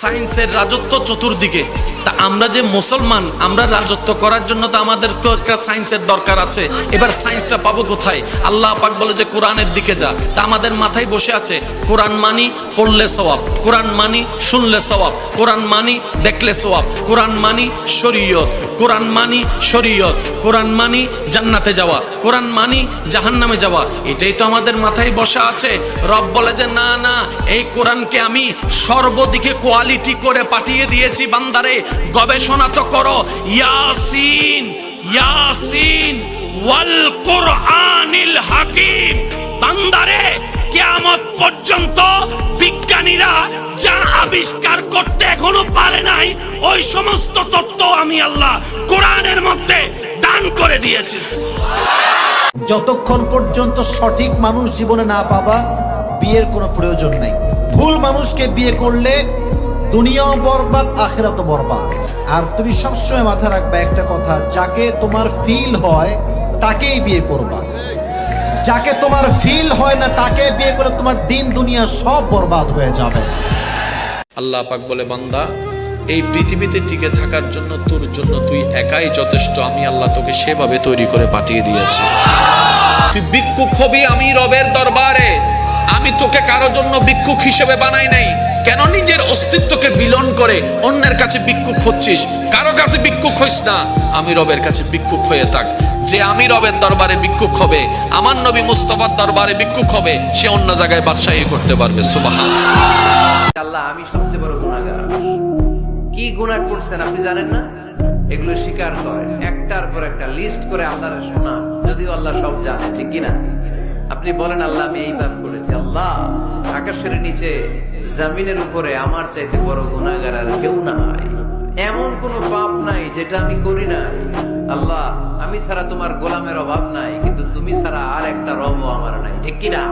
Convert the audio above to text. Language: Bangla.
সায়েন্সের রাজত্ব চতুর্দিকে। তা আমরা যে মুসলমান, আমরা রাজত্ব করার জন্য তো আমাদের তো একটা সায়েন্সের দরকার আছে। এবার সায়েন্সটা পাবো কোথায়? আল্লাহ পাক বলে যে কোরআনের দিকে যা। তা আমাদের মাথায় বসে আছে, কোরআন মানি পড়লে সওয়াব, কোরআন মানি শুনলে সওয়াব, কোরআন মানি দেখলে সওয়াব, কোরআন মানি শরীয়ত। কোরআন মানি শরীয়ত, কোরআন মানি জান্নাতে যাওয়া, কোরআন মানি জাহান্নামে যাওয়া, এটাই তো আমাদের মাথায় বসা আছে। রব বলে যে, না না, এই কোরআনকে আমি সর্বদিকে কোয়ালিটি করে পাঠিয়ে দিয়েছি বান্দারে, গবেষণা তো করো। ইয়াসিন ইয়াসিন, ওয়াল কোরআনিল হাকিম, বান্দারে, কিয়ামত পর্যন্ত আবিষ্কার করতে এখনও পারে নাই। ওই সমস্ত তত্ত্ব আমি আল্লাহ কোরআনের মধ্যে দান করে দিয়েছি। যতক্ষণ পর্যন্ত সঠিক মানুষ জীবনে না পাবা, বিয়ের কোনো প্রয়োজন নেই। ভুল মানুষকে বিয়ে করলে দুনিয়াও বরবাদ, আখেরাতও বরবাদ। আর তুমি সবসময় মাথায় রাখবে একটা কথা, যাকে তোমার ফিল হয়, তাকেই বিয়ে করবা। যাকে তোমার ফিল হয় না, তাকে বিয়ে করে তোমার দিন দুনিয়া সব বরবাদ হয়ে যাবে। আল্লাহ পাক বলে, বান্দা, এই পৃথিবীতে টিকে থাকার জন্য, তোর জন্য তুই একাই যথেষ্ট। আমি আল্লাহ তোকে সেভাবে তৈরি করে পাঠিয়ে দিয়েছি। তুই ভিক্ষুক হবি আমি রবের দরবারে। আমি তোকে কারও জন্য ভিক্ষুক হিসেবে বানাই নাই। কেন নিজের অস্তিত্বকে বিলন করে অন্যের কাছে ভিক্ষুক হচ্ছিস? কারও কাছে ভিক্ষুক হইস না। আমি রবের কাছে ভিক্ষুক হয়ে থাক। যে আমি রবের দরবারে ভিক্ষুক হবে, আমার নবী মুস্তফার দরবারে ভিক্ষুক হবে, সে অন্য জায়গায় বাদশাহী করতে পারবে। সুবাহান আল্লাহ, আমি সবচেয়ে বড় গুণাগার কি গুণা করছেন আপনি জানেন না? এগুলো স্বীকার করেন। একটার পর একটা লিস্ট করে আপনারা শোনা যদিও আল্লাহ সব জানে, ঠিক কিনা? আপনি বলেন, আল্লাহ, আমি এই পাপ করেছি। আল্লাহ, আকাশের নিচে, জামিনের উপরে আমার চাইতে বড় গুণাগার আর কেউ নাই। এমন কোন পাপ নাই যেটা আমি করি নাই। আল্লাহ, আমি ছাড়া তোমার গোলামের অভাব নাই, কিন্তু তুমি ছাড়া আর একটা রব আমার নাই, ঠিক কিনা?